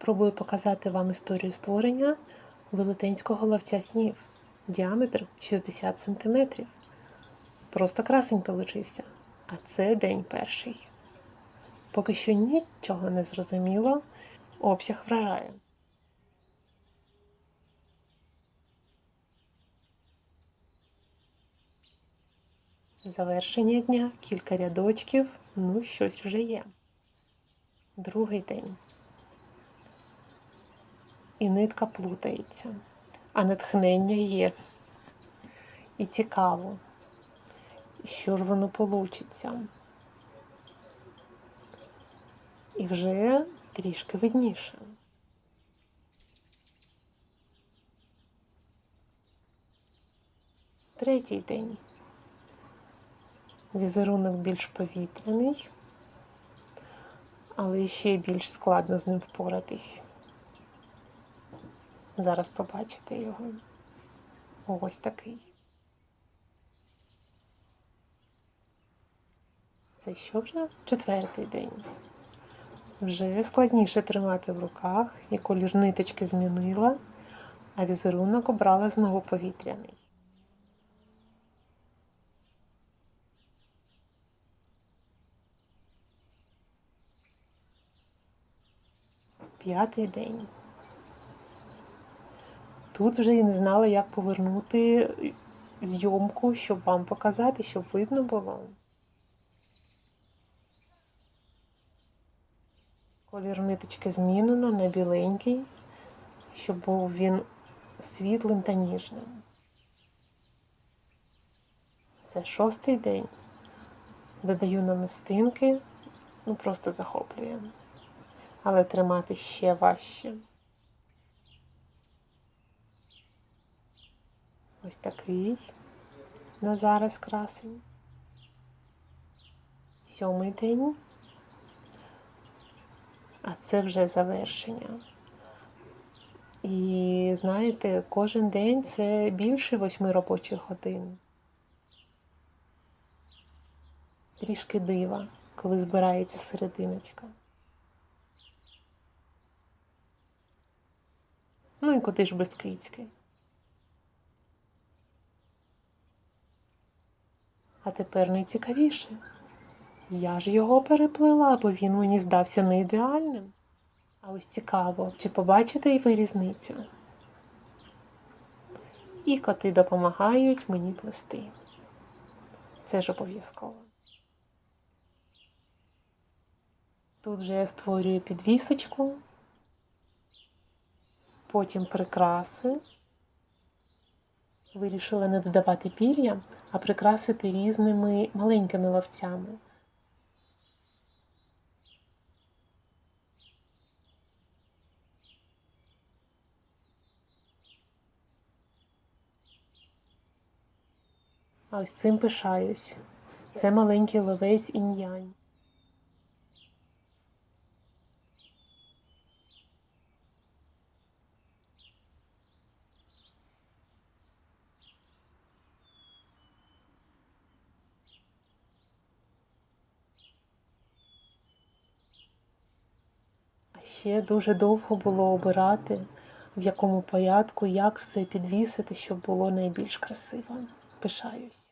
Спробую показати вам історію створення велетенського ловця снів. Діаметр 60 см. Просто красень получився. А це день перший. Поки що нічого не зрозуміло, обсяг вражає. Завершення дня, кілька рядочків, ну щось вже є. Другий день. І нитка плутається, а натхнення є. І цікаво, що ж воно получиться. І вже трішки видніше. Третій день. Візерунок більш повітряний, але ще більш складно з ним впоратись. Зараз побачите його. Ось такий. Це що вже? Четвертий день. Вже складніше тримати в руках, і колір ниточки змінила, а візерунок обрала знову повітряний. П'ятий день. Тут вже і не знала, як повернути зйомку, щоб вам показати, щоб видно було. Колір ниточки змінено на біленький, щоб був він світлим та ніжним. Це шостий день. Додаю намистинки, ну просто захоплює. Але тримати ще важче. Ось такий на зараз красень. Сьомий день. А це вже завершення. І знаєте, кожен день це більше восьми робочих годин. Трішки дива, коли збирається серединочка. Ну і куди ж без кицьки? А тепер найцікавіше. Я ж його переплила, бо він мені здався не ідеальним. А ось цікаво, чи побачите і ви різницю? І коти допомагають мені плести. Це ж обов'язково. Тут вже я створюю підвісочку, потім прикраси. Вирішила не додавати пір'я, а прикрасити різними маленькими ловцями. А ось цим пишаюсь. Це маленький ловець інь-янь. Ще дуже довго було обирати, в якому порядку, як все підвісити, щоб було найбільш красиво. Пишаюсь.